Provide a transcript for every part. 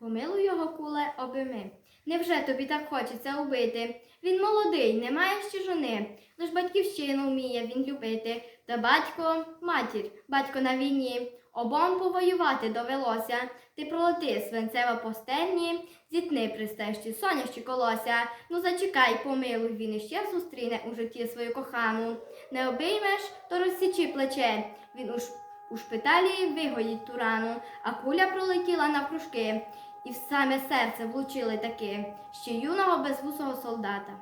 Помилуй його куле обійми. Невже тобі так хочеться убити? Він молодий, не має ще жони, лиш батьківщину вміє він любити. Та батько, матір, батько на війні, обом повоювати довелося. Ти пролети, свинцева постельні, зітни пристежці, сонящі колося. Ну зачекай, помилуй, він іще зустріне у житті свою кохану. Не обіймеш, то розсічи плече. Він у, у шпиталі вигоїть ту рану, а куля пролетіла навкружки, і в саме серце влучили таки ще юного безвусого солдата.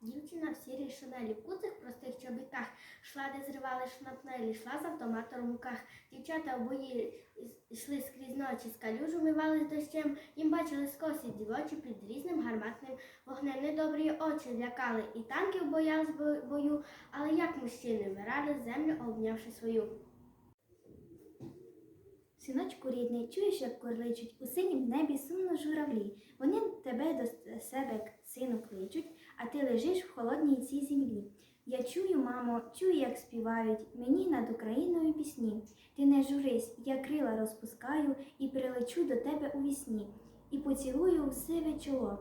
Дівчина в сірій шинелі, куцих простих чобітках, шла, де зривали шнапнелі, йшла з автоматом в руках. Дівчата в бої йшли скрізь ночі, з калюжу мивались дощем, їм бачили скосі дівочі під різним гарматним вогнем. Недобрі очі лякали, і танків боялись бо- бою, але як мужчини вмирали землю, обнявши свою. Синочку рідний, чуєш, як корличуть у синім небі сумно журавлі. Вони тебе до себе, сину, кличуть, а ти лежиш в холодній цій землі. Я чую, мамо, чую, як співають мені над Україною пісні. Ти не журись, я крила розпускаю і прилечу до тебе у вісні, і поцілую в сиве чоло.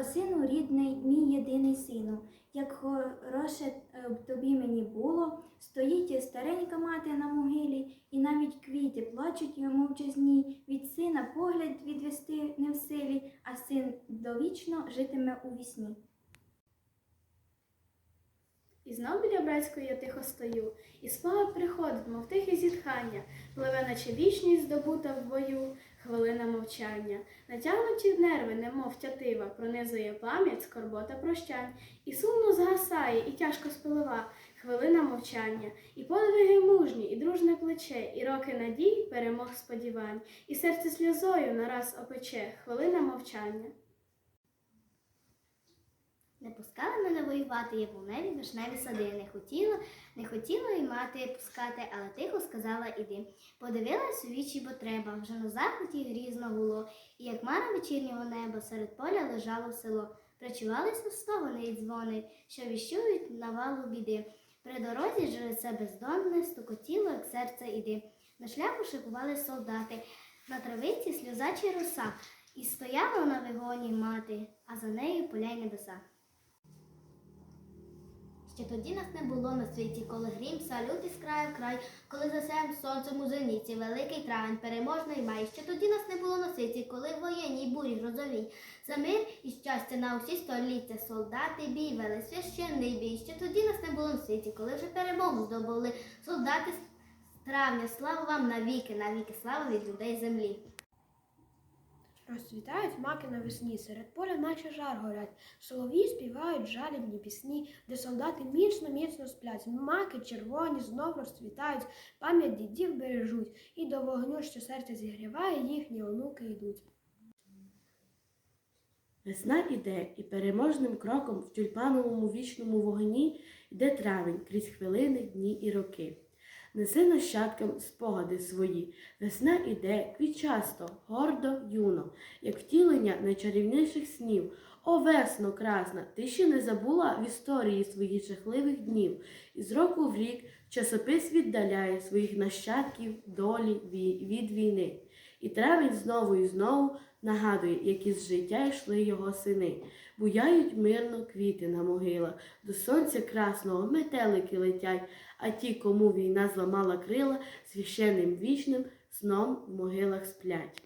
О сину рідний, мій єдиний сину, як хороше б тобі мені було, стоїть старенька мати на могилі, і навіть квіти плачуть йому мовчазні, від сина погляд відвести не в силі, а син довічно житиме у вісні. І знов біля братської я тихо стою, і спогад приходить, мов тихе зітхання, пливе, наче вічність здобута в бою, хвилина мовчання. Натягнуті нерви, немов тятива, пронизує пам'ять, скорбота прощань, і сумно згасає, і тяжко спилива, хвилина мовчання, і подвиги мужні, і дружне плече, і роки надій, перемог сподівань, і серце сльозою нараз опече, хвилина мовчання. Не пускали мене воювати, я був небі вишневі сади. Не хотіла, не хотіла й мати пускати, але тихо сказала іди. Подивилась у вічі, бо треба. Вже на заході грізно гуло, і як мара вечірнього неба серед поля лежало село. Причувалися стогони й дзвони, що віщують навалу біди. При дорозі жереце бездонне, стукотіло, як серце іди. На шляху шикували солдати, на травиці сльозачі роса, і стояла на вигоні мати, а за нею поля й небеса. Ще тоді нас не було на світі, коли грім салют із краю в край, коли засяєм сонцем у зеніці, великий травень, переможний май. Ще тоді нас не було на світі, коли в воєнній бурі грозовій. За мир і щастя на усі століття, солдати бій вели, священний бій. Ще тоді нас не було на світі, коли вже перемогу здобули солдати з травня. Слава вам навіки, навіки, слава від людей землі. Розцвітають маки навесні, серед поля наче жар горять. Солов'ї співають жалібні пісні, де солдати міцно, міцно сплять. Маки червоні знов розцвітають, пам'ять дідів бережуть, і до вогню, що серце зігріває, їхні онуки йдуть. Весна іде, і переможним кроком в тюльпановому вічному вогні йде травень крізь хвилини, дні і роки. Неси нащадкам спогади свої. Весна іде квітчасто, гордо, юно, як втілення найчарівніших снів. О, весно, красна, ти ще не забула в історії своїх жахливих днів. І з року в рік часопис віддаляє своїх нащадків долі від війни. І травень знову і знову нагадує, які з життя йшли його сини. Буяють мирно квіти на могилах, до сонця красного метелики летять, а ті, кому війна зламала крила, священним вічним сном в могилах сплять.